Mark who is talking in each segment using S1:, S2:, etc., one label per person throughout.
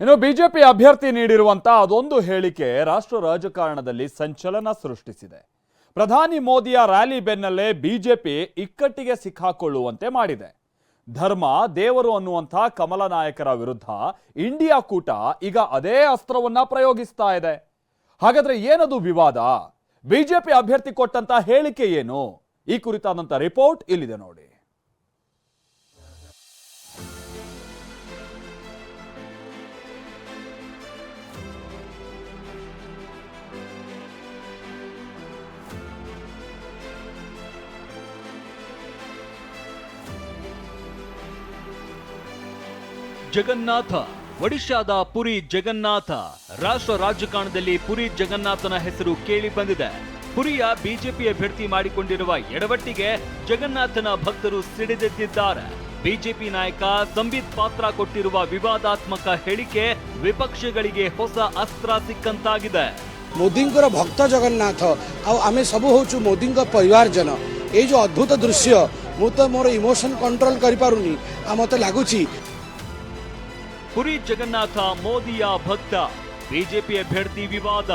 S1: ಇನ್ನು ಬಿಜೆಪಿ ಅಭ್ಯರ್ಥಿ ನೀಡಿರುವಂತಹ ಅದೊಂದು ಹೇಳಿಕೆ ರಾಷ್ಟ್ರ ರಾಜಕಾರಣದಲ್ಲಿ ಸಂಚಲನ ಸೃಷ್ಟಿಸಿದೆ. ಪ್ರಧಾನಿ ಮೋದಿಯ ರ್ಯಾಲಿ ಬೆನ್ನಲ್ಲೇ ಬಿಜೆಪಿ ಇಕ್ಕಟ್ಟಿಗೆ ಸಿಕ್ಕಾಕೊಳ್ಳುವಂತೆ ಮಾಡಿದೆ. ಧರ್ಮ, ದೇವರು ಅನ್ನುವಂಥ ಕಮಲ ನಾಯಕರ ವಿರುದ್ಧ ಇಂಡಿಯಾ ಕೂಟ ಈಗ ಅದೇ ಅಸ್ತ್ರವನ್ನ ಪ್ರಯೋಗಿಸ್ತಾ ಇದೆ. ಹಾಗಾದ್ರೆ ಏನದು ವಿವಾದ? ಬಿಜೆಪಿ ಅಭ್ಯರ್ಥಿ ಕೊಟ್ಟಂತ ಹೇಳಿಕೆ ಏನು? ಈ ಕುರಿತಾದಂಥ ರಿಪೋರ್ಟ್ ಇಲ್ಲಿದೆ ನೋಡಿ.
S2: ಜಗನ್ನಾಥ ಒಡಿಶಾದ ಪುರಿ ಜಗನ್ನಾಥ ರಾಷ್ಟ್ರ ರಾಜಕಾರಣದಲ್ಲಿ ಪುರಿ ಜಗನ್ನಾಥನ ಹೆಸರು ಕೇಳಿ ಬಂದಿದೆ ಪುರಿಯ ಬಿಜೆಪಿ ಅಭ್ಯರ್ಥಿ ಮಾಡಿಕೊಂಡಿರುವ ಎಡವಟ್ಟಿಗೆ ಜಗನ್ನಾಥನ ಭಕ್ತರು ಸಿಡಿದೆದ್ದಿದ್ದಾರೆ ಬಿಜೆಪಿ ನಾಯಕ ಸಂಬಿತ್ ಪಾತ್ರ ಕೊಟ್ಟಿರುವ ವಿವಾದಾತ್ಮಕ ಹೇಳಿಕೆ ವಿಪಕ್ಷಗಳಿಗೆ ಹೊಸ ಅಸ್ತ್ರ ಸಿಕ್ಕಂತಾಗಿದೆ
S3: ମୋଦିଙ୍କର ଭକ୍ତ ଜଗନ୍ନାଥ ଆଉ ଆମେ ସବୁ ହେଉଛୁ ମୋଦିଙ୍କ ପରିବାରଜନ ଏଇ ଯେଉଁ ଅଦ୍ଭୁତ ଦୃଶ୍ୟ ମୁଁ ତ ମୋର ଇମୋସନ୍ କଣ୍ଟ୍ରୋଲ କରିପାରୁନି ଆଉ ମୋତେ ଲାଗୁଛି
S2: ಪುರಿ ಜಗನ್ನಾಥ ಮೋದಿಯ ಭಕ್ತ, ಬಿಜೆಪಿ ಅಭ್ಯರ್ಥಿ ವಿವಾದ.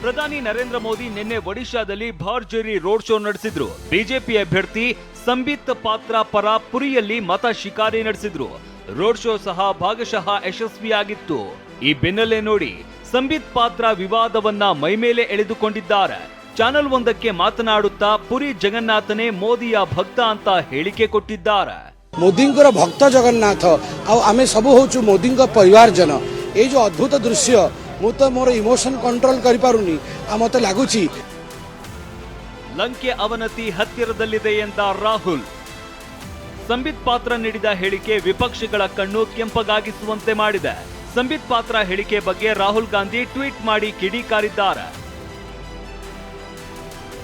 S2: ಪ್ರಧಾನಿ ನರೇಂದ್ರ ಮೋದಿ ನಿನ್ನೆ ಒಡಿಶಾದಲ್ಲಿ ಭರ್ಜರಿ ರೋಡ್ ಶೋ ನಡೆಸಿದ್ರು. ಬಿಜೆಪಿ ಅಭ್ಯರ್ಥಿ ಸಂಬಿತ್ ಪಾತ್ರ ಪರ ಪುರಿಯಲ್ಲಿ ಮತ ಶಿಕಾರಿ ನಡೆಸಿದ್ರು. ರೋಡ್ ಶೋ ಸಹ ಭಾಗಶಃ ಯಶಸ್ವಿಯಾಗಿತ್ತು. ಈ ಬೆನ್ನಲ್ಲೇ ನೋಡಿ, ಸಂಬಿತ್ ಪಾತ್ರ ವಿವಾದವನ್ನ ಮೈಮೇಲೆ ಎಳೆದುಕೊಂಡಿದ್ದಾರೆ. ಚಾನೆಲ್ ಒಂದಕ್ಕೆ ಮಾತನಾಡುತ್ತಾ ಪುರಿ ಜಗನ್ನಾಥನೇ ಮೋದಿಯ ಭಕ್ತ ಅಂತ ಹೇಳಿಕೆ ಕೊಟ್ಟಿದ್ದಾರೆ.
S3: ମୋଦିଙ୍କର ଭକ୍ତ ଜଗନ୍ନାଥ ଆଉ ଆମେ ସବୁ ହେଉଛୁ ମୋଦିଙ୍କ ପରିବାରଜନ ଏଇ ଯେଉଁ ଅଦ୍ଭୁତ ଦୃଶ୍ୟ ମୁଁ ତ ମୋର ଇମୋସନ୍ କଣ୍ଟ୍ରୋଲ କରିପାରୁନି ଆଉ ମୋତେ ଲାଗୁଛି
S2: ಲಂಕೆ ಅವನತಿ ಹತ್ತಿರದಲ್ಲಿದೆ ಎಂದ ರಾಹುಲ್ ಸಂಬಿತ್ ಪಾತ್ರ ನೀಡಿದ ಹೇಳಿಕೆ ವಿಪಕ್ಷಗಳ ಕಣ್ಣು ಕೆಂಪಗಾಗಿಸುವಂತೆ ಮಾಡಿದೆ ಸಂಬಿತ್ ಪಾತ್ರ ಹೇಳಿಕೆ ಬಗ್ಗೆ ರಾಹುಲ್ ಗಾಂಧಿ ಟ್ವೀಟ್ ಮಾಡಿ ಕಿಡಿಕಾರಿದ್ದಾರೆ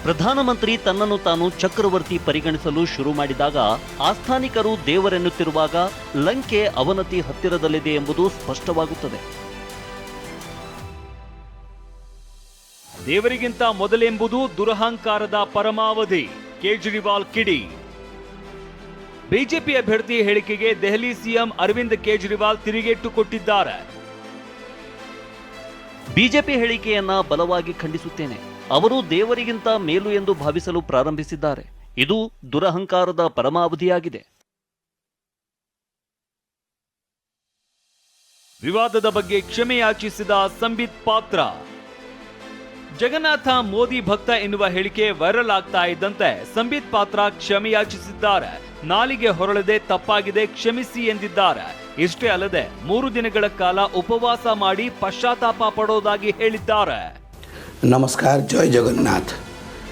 S4: ಪ್ರಧಾನಮಂತ್ರಿ ತನ್ನನ್ನು ತಾನು ಚಕ್ರವರ್ತಿ ಪರಿಗಣಿಸಲು ಶುರು ಮಾಡಿದಾಗ ಆಸ್ಥಾನಿಕರು ದೇವರೆನ್ನುತ್ತಿರುವಾಗ ಲಂಕೆ ಅವನತಿ ಹತ್ತಿರದಲ್ಲಿದೆ ಎಂಬುದು ಸ್ಪಷ್ಟವಾಗುತ್ತದೆ.
S2: ದೇವರಿಗಿಂತ ಮೊದಲೆಂಬುದು ದುರಹಂಕಾರದ ಪರಮಾವಧಿ. ಕೇಜ್ರಿವಾಲ್ ಕಿಡಿ. ಬಿಜೆಪಿ ಅಭ್ಯರ್ಥಿ ಹೇಳಿಕೆಗೆ ದೆಹಲಿ ಸಿಎಂ ಅರವಿಂದ್ ಕೇಜ್ರಿವಾಲ್ ತಿರುಗೇಟು ಕೊಟ್ಟಿದ್ದಾರೆ.
S4: ಬಿಜೆಪಿ ಹೇಳಿಕೆಯನ್ನ ಬಲವಾಗಿ ಖಂಡಿಸುತ್ತೇನೆ. ಅವರು ದೇವರಿಗಿಂತ ಮೇಲು ಎಂದು ಭಾವಿಸಲು ಪ್ರಾರಂಭಿಸಿದ್ದಾರೆ. ಇದು ದುರಹಂಕಾರದ ಪರಮಾವಧಿಯಾಗಿದೆ.
S2: ವಿವಾದದ ಬಗ್ಗೆ ಕ್ಷಮೆ ಯಾಚಿಸಿದ ಸಂಬಿತ್ ಪಾತ್ರ. ಜಗನ್ನಾಥ ಮೋದಿ ಭಕ್ತ ಎನ್ನುವ ಹೇಳಿಕೆ ವೈರಲ್ ಆಗ್ತಾ ಇದ್ದಂತೆ ಸಂಬಿತ್ ಪಾತ್ರ ಕ್ಷಮೆಯಾಚಿಸಿದ್ದಾರೆ ನಾಲಿಗೆ ಹೊರಳದೆ ತಪ್ಪಾಗಿದೆ, ಕ್ಷಮಿಸಿ ಎಂದಿದ್ದಾರೆ. ಇಷ್ಟೇ ಅಲ್ಲದೆ ಮೂರು ದಿನಗಳ ಕಾಲ ಉಪವಾಸ ಮಾಡಿ ಪಶ್ಚಾತ್ತಾಪ ಪಡೋದಾಗಿ ಹೇಳಿದ್ದಾರೆ.
S3: ନମସ୍କାର ଜୟ ଜଗନ୍ନାଥ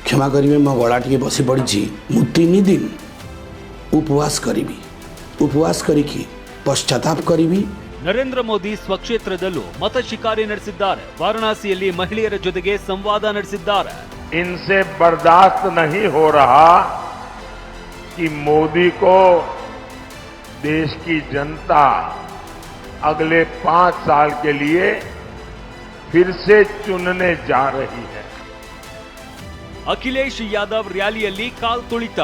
S3: କ୍ଷମା କରିବେ ମୋ ଗଳା ଟିକେ ବସି ପଡ଼ିଛି ମୁଁ ତିନି ଦିନ ଉପବାସ କରିବି ଉପବାସ କରିକି ପଶ୍ଚାତାପ କରିବି
S2: ನರೇಂದ್ರ ಮೋದಿ ಸ್ವಕ್ಷೇತ್ರದಲ್ಲೂ ಮತ ಶಿಕಾರಿ ನಡೆಸಿದ್ದಾರೆ ವಾರಣಾಸಿಯಲ್ಲಿ ಮಹಿಳೆಯರ ಜೊತೆಗೆ ಸಂವಾದ ನಡೆಸಿದ್ದಾರೆ
S5: इनसे बर्दाश्त नहीं हो रहा कि मोदी को देश की जनता अगले पांच साल के लिए फिर से चुनने जा रही है
S2: ಅಖಿಲೇಶ್ ಯಾದವ್ ರ್ಯಾಲಿಯಲ್ಲಿ ಕಾಲ್ ತುಳಿತ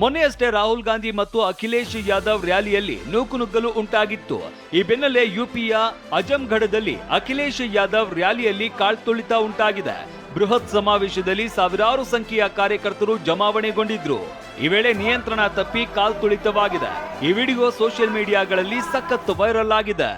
S2: ಮೊನ್ನೆಯಷ್ಟೇ ರಾಹುಲ್ ಗಾಂಧಿ ಮತ್ತು ಅಖಿಲೇಶ್ ಯಾದವ್ ರ್ಯಾಲಿಯಲ್ಲಿ ನೂಕುನುಗ್ಗಲು ಉಂಟಾಗಿತ್ತು ಈ ಬೆನ್ನಲ್ಲೇ ಯುಪಿಯ ಅಜಂಗಢದಲ್ಲಿ ಅಖಿಲೇಶ್ ಯಾದವ್ ರ್ಯಾಲಿಯಲ್ಲಿ ಕಾಳ್ತುಳಿತ ಉಂಟಾಗಿದೆ ಬೃಹತ್ ಸಮಾವೇಶದಲ್ಲಿ ಸಾವಿರಾರು ಸಂಖ್ಯೆಯ ಕಾರ್ಯಕರ್ತರು ಜಮಾವಣೆಗೊಂಡಿದ್ರು ಈ ವೇಳೆ ನಿಯಂತ್ರಣ ತಪ್ಪಿ ಕಾಲ್ತುಳಿತವಾಗಿದೆ ಈ ವಿಡಿಯೋ ಸೋಷಿಯಲ್ ಮೀಡಿಯಾಗಳಲ್ಲಿ ಸಖತ್ ವೈರಲ್ ಆಗಿದೆ